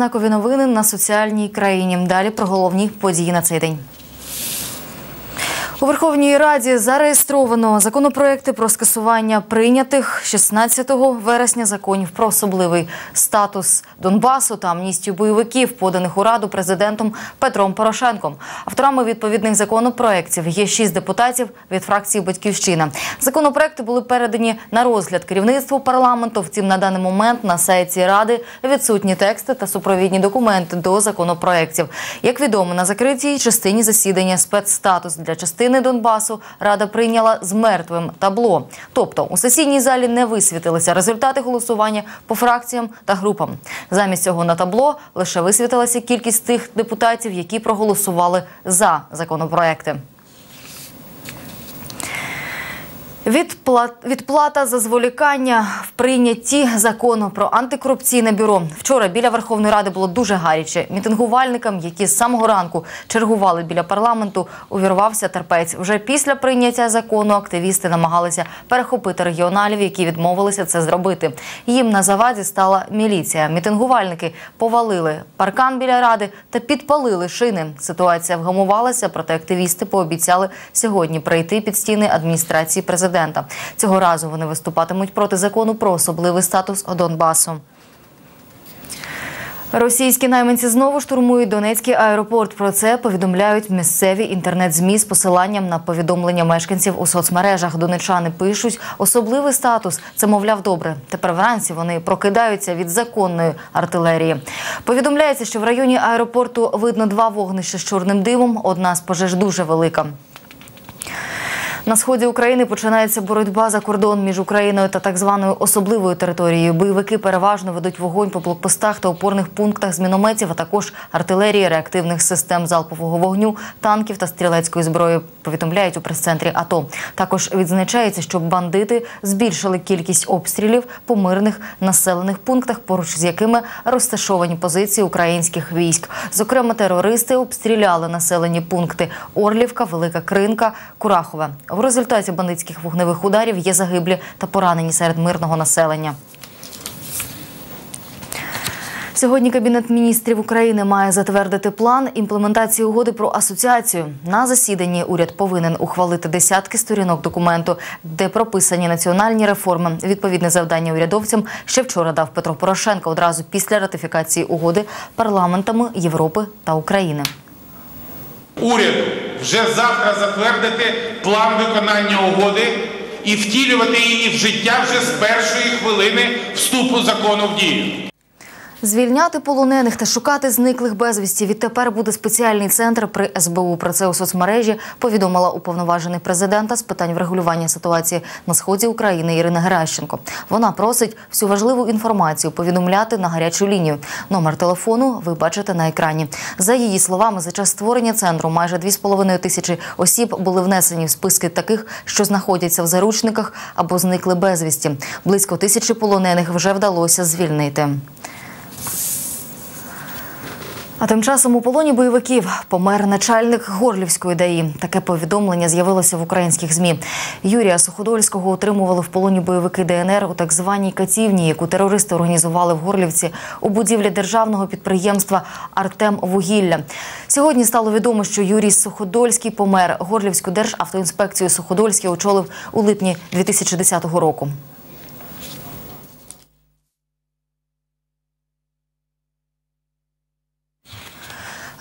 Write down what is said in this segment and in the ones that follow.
Знакові новини на соціальній країні. Далі про головні події на цей день. У Верховній Раді зареєстровано законопроекти про скасування прийнятих 16 вересня законів про особливий статус Донбасу та амністію бойовиків, поданих у раду президентом Петром Порошенком. Авторами відповідних законопроєктів є шість депутатів від фракції Батьківщина. Законопроекти були передані на розгляд керівництву парламенту. Втім, на даний момент на сайті ради відсутні тексти та супровідні документи до законопроєктів. Як відомо, на закритій частині засідання спецстатус для частини Донбасу рада прийняла з мертвим табло. Тобто у сесійній залі не висвітилися результати голосування по фракціям та групам. Замість цього на табло лише висвітилася кількість тих депутатів, які проголосували за законопроекти. Відплата за зволікання в прийнятті закону про антикорупційне бюро. Вчора біля Верховної Ради було дуже гаряче. Мітингувальникам, які з самого ранку чергували біля парламенту, увірвався терпець. Вже після прийняття закону активісти намагалися перехопити регіоналів, які відмовилися це зробити. Їм на заваді стала міліція. Мітингувальники повалили паркан біля ради та підпалили шини. Ситуація вгамувалася, проте активісти пообіцяли сьогодні прийти під стіни адміністрації президента президента. Цього разу вони виступатимуть проти закону про особливий статус Донбасу. Російські найманці знову штурмують Донецький аеропорт. Про це повідомляють місцеві інтернет-змі з посиланням на повідомлення мешканців у соцмережах. Донечани пишуть особливий статус. Це мовляв добре. Тепер вранці вони прокидаються від законної артилерії. Повідомляється, що в районі аеропорту видно два вогнища з чорним димом. Одна з пожеж дуже велика. На сході України починається боротьба за кордон між Україною та так званою особливою територією. Бойовики переважно ведуть вогонь по блокпостах та опорних пунктах з мінометів, а також артилерії, реактивних систем залпового вогню, танків та стрілецької зброї. Повідомляють у прес-центрі АТО. Також відзначається, що бандити збільшили кількість обстрілів по мирних населених пунктах, поруч з якими розташовані позиції українських військ. Зокрема, терористи обстріляли населені пункти Орлівка, Велика Кринка, Курахове. В результаті бандитських вогневих ударів є загиблі та поранені серед мирного населення. Сьогодні Кабінет міністрів України має затвердити план імплементації угоди про асоціацію. На засіданні уряд повинен ухвалити десятки сторінок документу, де прописані національні реформи. Відповідне завдання урядовцям ще вчора дав Петро Порошенко одразу після ратифікації угоди парламентами Європи та України уряду вже завтра затвердити план виконання угоди і втілювати її в життя вже з першої хвилини вступу закону в дію. Звільняти полонених та шукати зниклих безвісті. Відтепер буде спеціальний центр при СБУ. Про це у соцмережі повідомила уповноважений президента з питань врегулювання ситуації на сході України Ірина Геращенко. Вона просить всю важливу інформацію повідомляти на гарячу лінію. Номер телефону ви бачите на екрані. За її словами, за час створення центру майже 2,5 тисячі осіб були внесені в списки таких, що знаходяться в заручниках або зникли безвісті. Близько тисячі полонених вже вдалося звільнити. А тим часом у полоні бойовиків помер начальник Горлівської ДАІ. Таке повідомлення з'явилося в українських змі. Юрія Суходольського отримували в полоні бойовики ДНР у так званій катівні, яку терористи організували в Горлівці у будівлі державного підприємства Артем Вугілля. Сьогодні стало відомо, що Юрій Суходольський помер. Горлівську державтоінспекцію Суходольський очолив у липні 2010 року.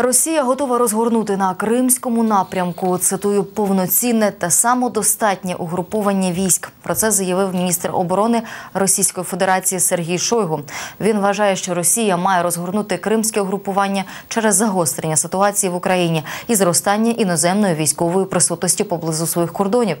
Росія готова розгорнути на кримському напрямку. Цитую повноцінне та самодостатнє угруповання військ. Про це заявив міністр оборони Російської Федерації Сергій Шойгу. Він вважає, що Росія має розгорнути кримське угрупування через загострення ситуації в Україні і зростання іноземної військової присутності поблизу своїх кордонів.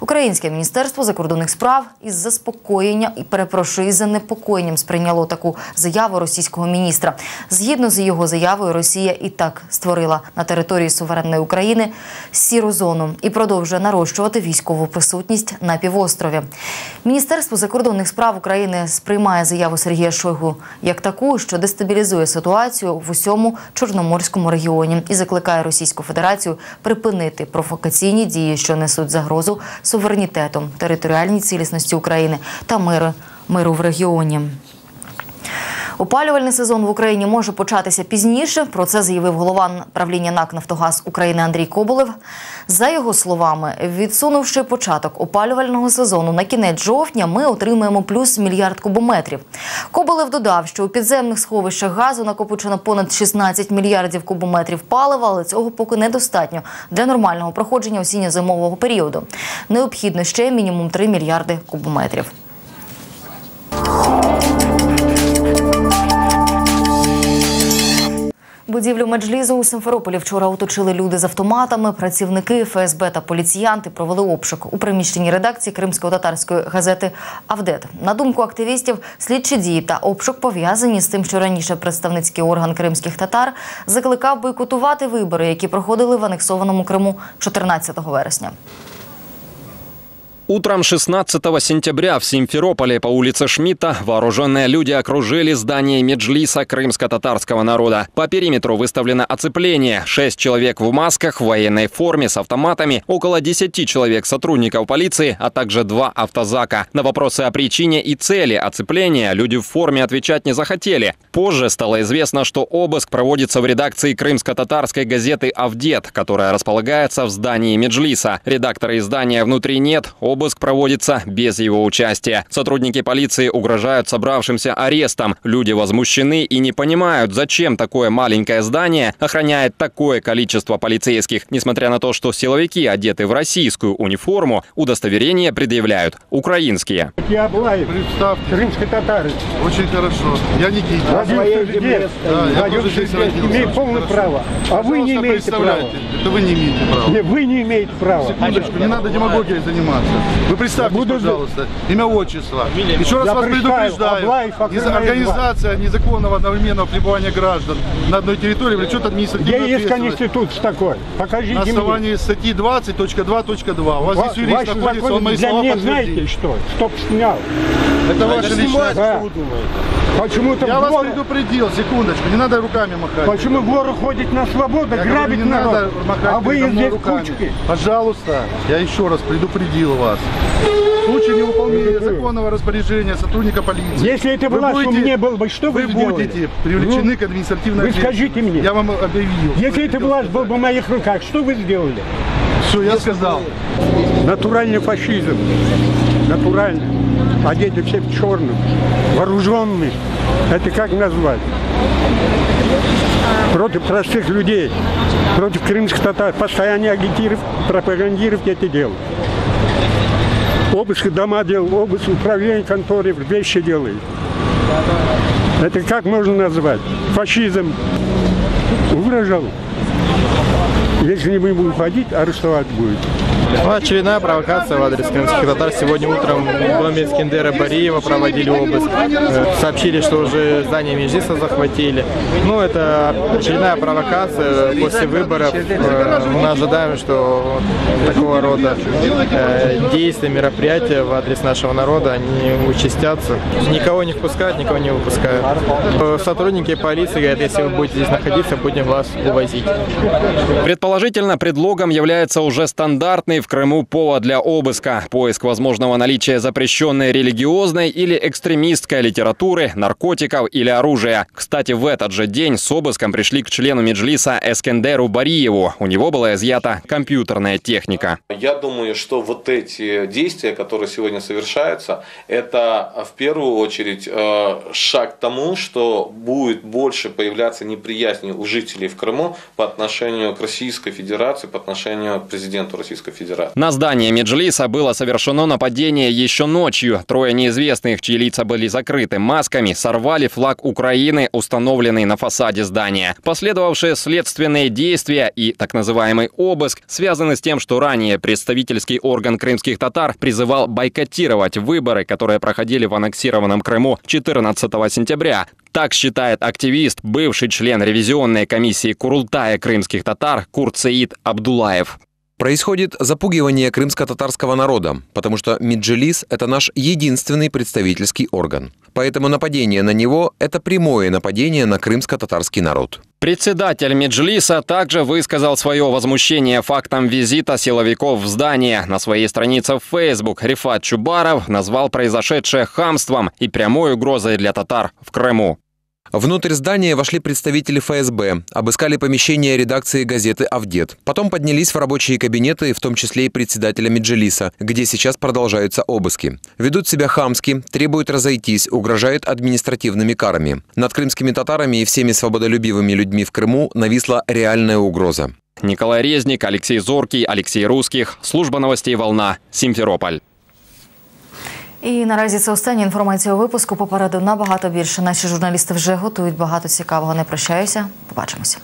Українське міністерство закордонних справ із заспокоєння і перепрошую із занепокоєнням сприйняло таку заяву російського міністра. Згідно з його заявою, Росія і так створила на території суверенної України сіру зону і продовжує нарощувати військову присутність на півострові. Міністерство закордонних справ України сприймає заяву Сергія Шойгу як таку, що дестабілізує ситуацію в усьому чорноморському регіоні, і закликає Російську Федерацію припинити провокаційні дії, що несуть загрозу суверенітету, територіальній цілісності України та миру, миру в регіоні. Опалювальний сезон в Україні може початися пізніше. Про це заявив голова правління НАК Нафтогаз України Андрій Коболев. За його словами, відсунувши початок опалювального сезону на кінець жовтня, ми отримаємо плюс мільярд кубометрів. Коболев додав, що у підземних сховищах газу накопичено понад 16 мільярдів кубометрів палива, але цього поки недостатньо для нормального проходження осінньо-зимового періоду. Необхідно ще мінімум 3 мільярди кубометрів. Будівлю меджлізу у Симферополі вчора оточили люди з автоматами. Працівники ФСБ та поліціянти провели обшук у приміщенні редакції кримсько-татарської газети Авдет. На думку активістів, слідчі дії та обшук пов'язані з тим, що раніше представницький орган кримських татар закликав бойкотувати вибори, які проходили в анексованому Криму 14 вересня. Утром 16 сентября в Симферополе по улице Шмидта вооруженные люди окружили здание Меджлиса крымско-татарского народа. По периметру выставлено оцепление. Шесть человек в масках, в военной форме, с автоматами, около 10 человек сотрудников полиции, а также два автозака. На вопросы о причине и цели оцепления люди в форме отвечать не захотели. Позже стало известно, что обыск проводится в редакции крымско-татарской газеты «Авдет», которая располагается в здании Меджлиса. Редактора издания внутри нет, обыск проводится без его участия. Сотрудники полиции угрожают собравшимся арестом. Люди возмущены и не понимают, зачем такое маленькое здание охраняет такое количество полицейских. Несмотря на то, что силовики одеты в российскую униформу, удостоверения предъявляют украинские. Я Аблаев, Представьте, крымский татарин. очень хорошо. Я Никита. Родился здесь, Да, я родился тоже здесь родился. имею полное Хорошо. право. А вы не имеете права. Это вы не имеете права. Не, вы не имеете права. Секундочку, не надо демагогией заниматься. Вы представьтесь, Буду- пожалуйста, имя, отчество. Еще раз Я вас предупреждаю, нез- организация незаконного одновременного пребывания граждан на одной территории влечет Где административную есть ответственность. конституция такой? Покажите На мне. основании статьи 20.2.2. У вас Ва- здесь юрист Ваши находится, он мои для слова меня подтвердит. знаете что? Стоп снял. Это ваше личное. Да. Почему-то Я вас предупредил, секундочку, не надо руками махать. почему в гору ходит на свободу, Я грабит говорю, не народ, надо махать а вы передо мной здесь руками. кучки. Пожалуйста, я еще раз предупредил вас. В случае невыполнения законного распоряжения сотрудника полиции. Если это вы власть у будете- меня была бы, что вы, Вы сделали? будете привлечены Ну, к административной вы скажите мне. Я вам объявил. Если власть была бы в моих руках, что вы сделали? Все, я сказал. Натуральный фашизм. Натуральный. Одеты все в черном. Вооруженные. Это как назвать? Против простых людей. Против крымских татар. Постоянно агитировать, пропагандировать это дело. Обыск дома делал, обыск управления конторы, вещи делает. Это как можно назвать? Фашизм. Угрожал. Если не будем уходить, арестовать будет. Ну, очередная провокация в адрес крымских татар. Сегодня утром в доме Скиндера Бариева проводили обыск. Э, Сообщили, что уже здание Меджлиса захватили. Ну, это очередная провокация после выборов. Э, Мы ожидаем, что такого рода э, действия, мероприятия в адрес нашего народа, они участятся. Никого не впускают, никого не выпускают. Сотрудники полиции говорят, если вы будете здесь находиться, будем вас увозить. Предположительно, предлогом является уже стандартный в Крыму повод для обыска. Поиск возможного наличия запрещенной религиозной или экстремистской литературы, наркотиков или оружия. Кстати, в этот же день с обыском пришли к члену Меджлиса Эскендеру Бариеву. У него была изъята компьютерная техника. Я думаю, что вот эти действия, которые сегодня совершаются, это в первую очередь э, шаг к тому, что будет больше появляться неприязни у жителей в Крыму по отношению к Российской Федерации, по отношению к президенту Российской Федерации. На здание Меджлиса было совершено нападение еще ночью. Трое неизвестных, чьи лица были закрыты масками, сорвали флаг Украины, установленный на фасаде здания. Последовавшие следственные действия и так называемый обыск связаны с тем, что ранее представительский орган крымских татар призывал бойкотировать выборы, которые проходили в аннексированном Крыму 14 сентября. Так считает активист, бывший член ревизионной комиссии Курултая крымских татар Курцеид Абдулаев. Происходит запугивание крымско-татарского народа, потому что Меджлис – это наш единственный представительский орган. Поэтому нападение на него – это прямое нападение на крымско-татарский народ. Председатель Меджлиса также высказал свое возмущение фактом визита силовиков в здание. На своей странице в Facebook Рифат Чубаров назвал произошедшее хамством и прямой угрозой для татар в Крыму. Внутрь здания вошли представители ФСБ, обыскали помещение редакции газеты «Авдет». Потом поднялись в рабочие кабинеты, в том числе и председателя Меджелиса, где сейчас продолжаются обыски. Ведут себя хамски, требуют разойтись, угрожают административными карами. Над крымскими татарами и всеми свободолюбивыми людьми в Крыму нависла реальная угроза. Николай Резник, Алексей Зоркий, Алексей Русских. Служба новостей «Волна». Симферополь. І наразі це остання інформація у випуску. Попереду набагато більше. Наші журналісти вже готують багато цікавого. Не прощаюся. Побачимося.